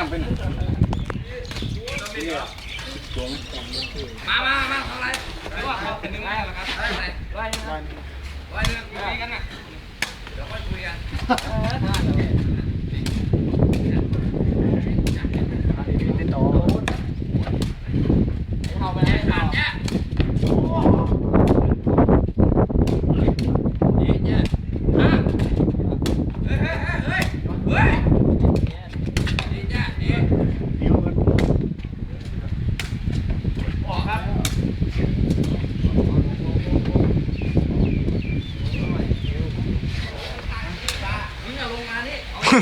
น้ำไปหน่อยมามามาทำอะไรไม่ว่าเขาเป็นหนึ่งไงเหรอครับได้ไหมร้อยหนึ่งร้อยหนึ่งคุยกันนะเดี๋ยวค่อยคุยกันติดต่อเอาไปให้ผ่านเนี่ย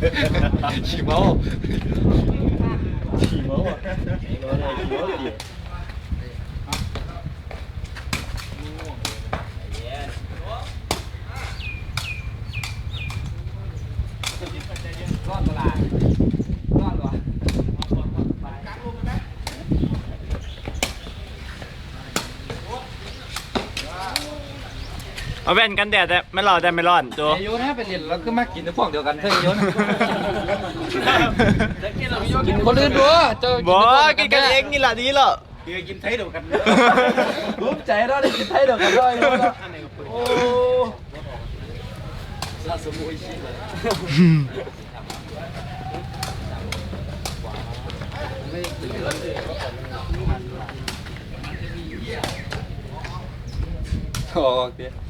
ขี่เมาขี่เมาอะขี่เมาเลย รอดเวลารอดเหรอ เอาแว่นกันแดดแต่ไม่รอดแต่ไม่ร้อนตัว อายุนะเป็นเรียนแล้วก็มากินพวกเดียวกันเท่าอายุนะกินคนอื่นด้วยเจอบอกกินกันเองนี่แหละดีแล้วเดี๋ยวกินไทยเดียวกันภูมิใจเราได้กินไทยเดียวกันด้วยโอ้โอเคย่าหลังเดี๋ยว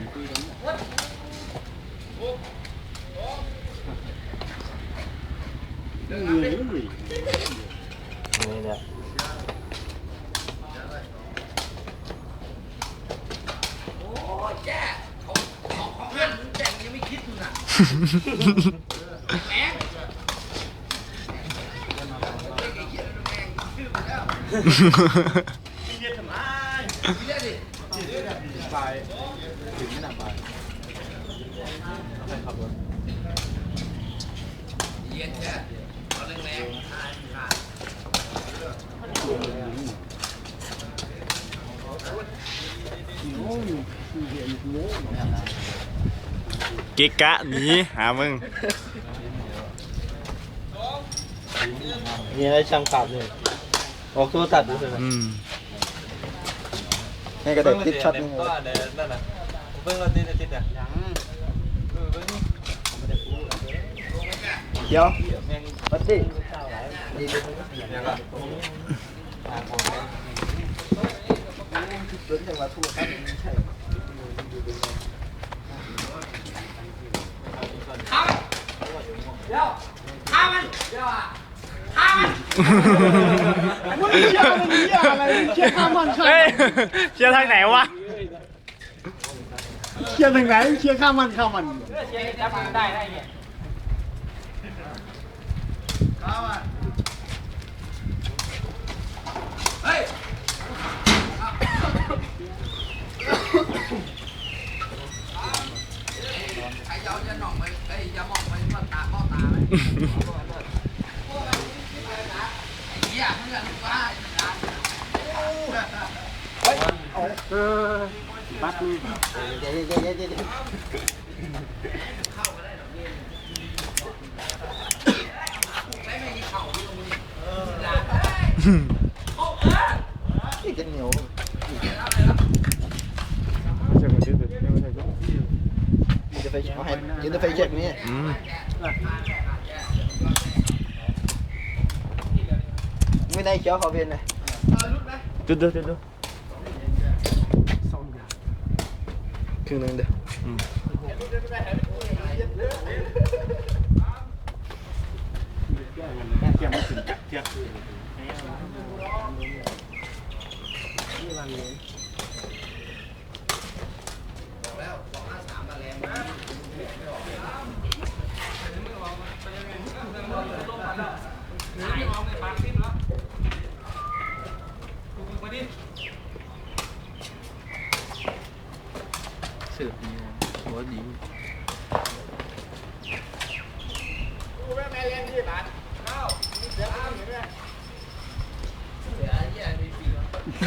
นมึงแต่งยัง ไม่คิดอยู่น่ะแม่งเรียกดิไปถึงไม่หนักไปเย็นแค่ตอนแรงๆขาดขาดกิกกะหนีหามึงมีอะไรช่างตัดเลยออกตัวตัดดูสิอืมให้กระเด็ดติดช็อตนี่ก็เดินนั่นน่ะ เพิ่งเราติดติดอะยังเดี๋ยวปัดดิยังอะสนจังหวะทั่วครับใช่ข้ามันเดี๋ยวข้ามันเดี๋ยวอะข้ามันมึงเชี่ยมึงเชี่ยอะไรเชี่ยข้ามมันข้ามเฮ้ยเชียร์ทางไหนวะ เชี่ยทางไหนเชี่ยข้ามมันข้ามมันเจ๊จะฟังได้ได้เนี่ยเฮ้ยใครจะเอาจะหน่องไปเอ้ยจะมองไปมันตาเข้าตาไหมไอ้เหี้ยมึงอะลูกบ้าไอ้สัสเออบัดมือเดี๋ยวเดี๋ยวเดี๋ยวเดี๋ยวไม่ไม่มีเข่าอยู่ตรงนี้เออ นี่จะเหนียวเชี่ยคนที่สุดเนี่ยไม่ใช่ก็ มีแต่ ไฟเอาให้ยืนไฟเช็ คนี่อืมไม่ได้เขียวเขาเวียนเลยจุดเด้อจุดเด้อครึ่งหนึงเด้ออม เทียมมาถึงเทียม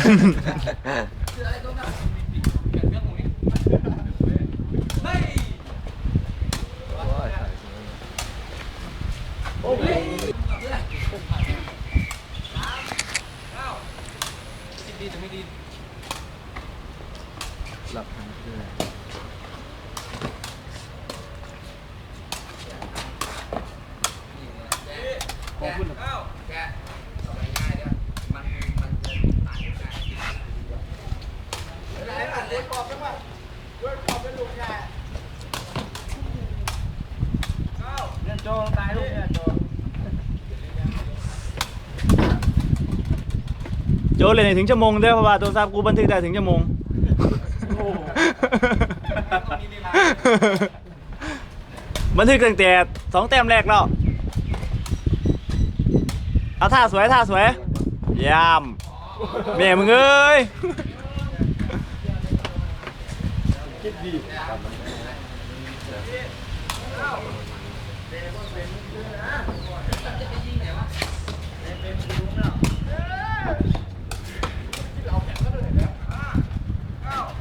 หลับทั้งคืน โจตายลูกเนี่ยโจ โจเลยถึงชั่วโมงเด้อเพราะว่าโทรศัพท์กูบันทึกได้ถึงชั่วโมงบันทึกตั้งแต่สองแต้มแรกแล้วเอาท่าสวยท่าสวยยามแม่มึงเอ้ย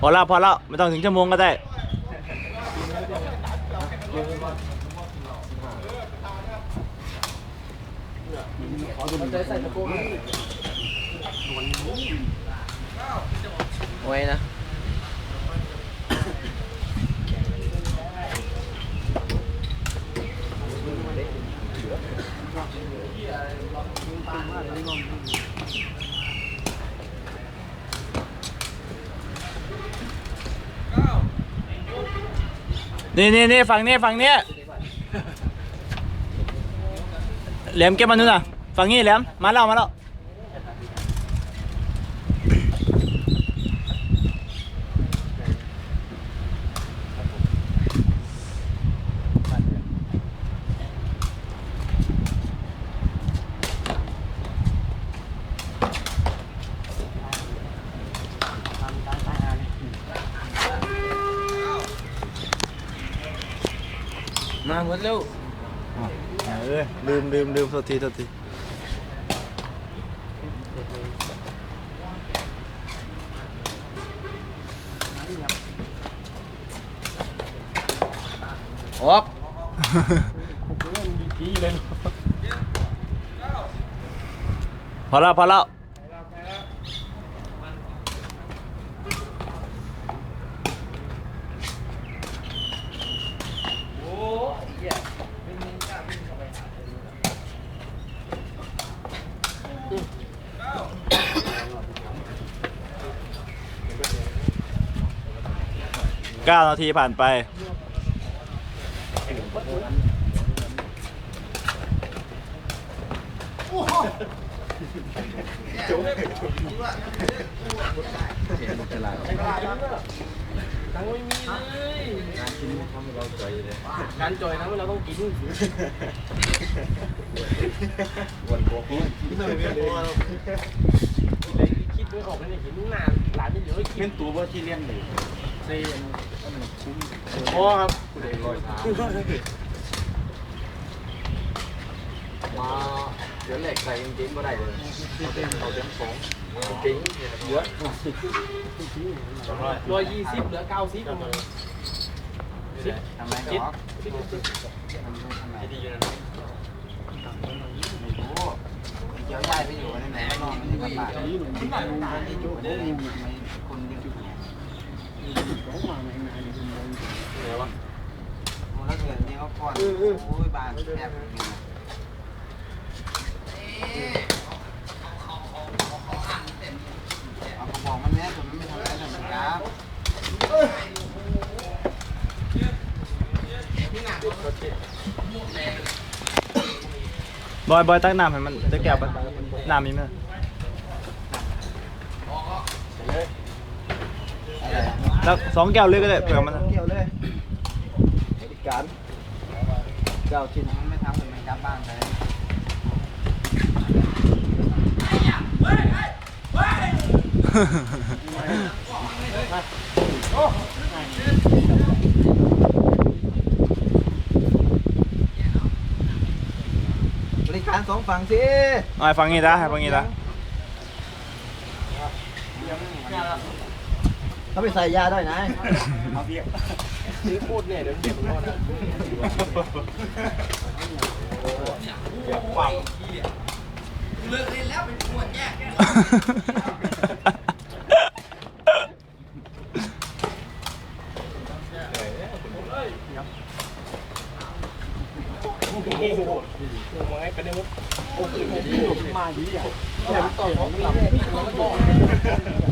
พอแล้วพอแล้วไม่ต้องถึงชั่วโมงก็ได้ไว้นะ นี่นี่นี่ฝั่งนี้ฝั่งนี้แหลมเก็บมันนู่นน่ะฝั่งนี้แหลมมาแล้วมาแล้ว มาหมดแล้วเออลืมลืมลืมโทษทีโทษทีออกพอแล้วพอแล้ว เก้านาทีผ่านไปเห็นตลาดการจอยทั้งเราต้องกินคิดไม่ออกเลยเนี่ยเห็นนานหลานจะเยอะกินเป็นตัวว่าที่เลี้ยงอยู่เซียน โอ้ครับมาเดี๋ยวแหลกใส่จริงๆก็ได้เลยเอาเต็มเอาเต็มสองจริงเยอะร้อยยี่สิบเหลือเก้าสิบประมาณสิบทำไมสิบก็สิบสิบดีอยู่นะเขียวย้ายไปอยู่ในไหนนอนที่บ้าน นี่หนุ่มที่บ้านนี่จุ๊บนี่คนเดียวเหลือวะเอาก่อนโอ้ยบานแอบนี่เอากระบอกมันแน่ผมไม่ทำอะไรทำครับบอยบอยตักน้ำให้มันจะแก้วปะน้ำมีไหม แล้วสองแก้วเลยก็ได้เผื่อมันเกี่ยวเลยอีกการเจ้าชิ้นมันไม่ทำมันกลับบ้านไปบริการสองฝั่งสิเอาให้ฟังงี้นะให้ฟังงี้นะ เขาไปใส่ยาด้วยนะซื้อพูดเนี่ยเดี๋ยวเจ็บมันนะตากระเวน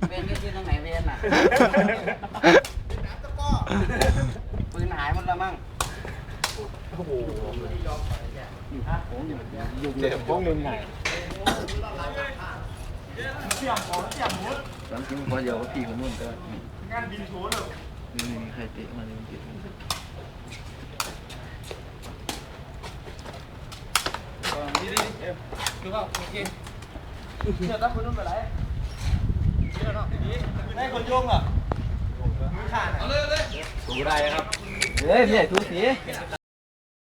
ปืนหายหมดแล้วมั้งเจ็บป้องหนึ่งไงตอนกินพอเดียวก็พี่คนนู้นก็งานบินโชว์เลยนี่มีใครเตะมาเลยติดได้คนโยงอะเฮ้ยพี่ใหญ่ทูสี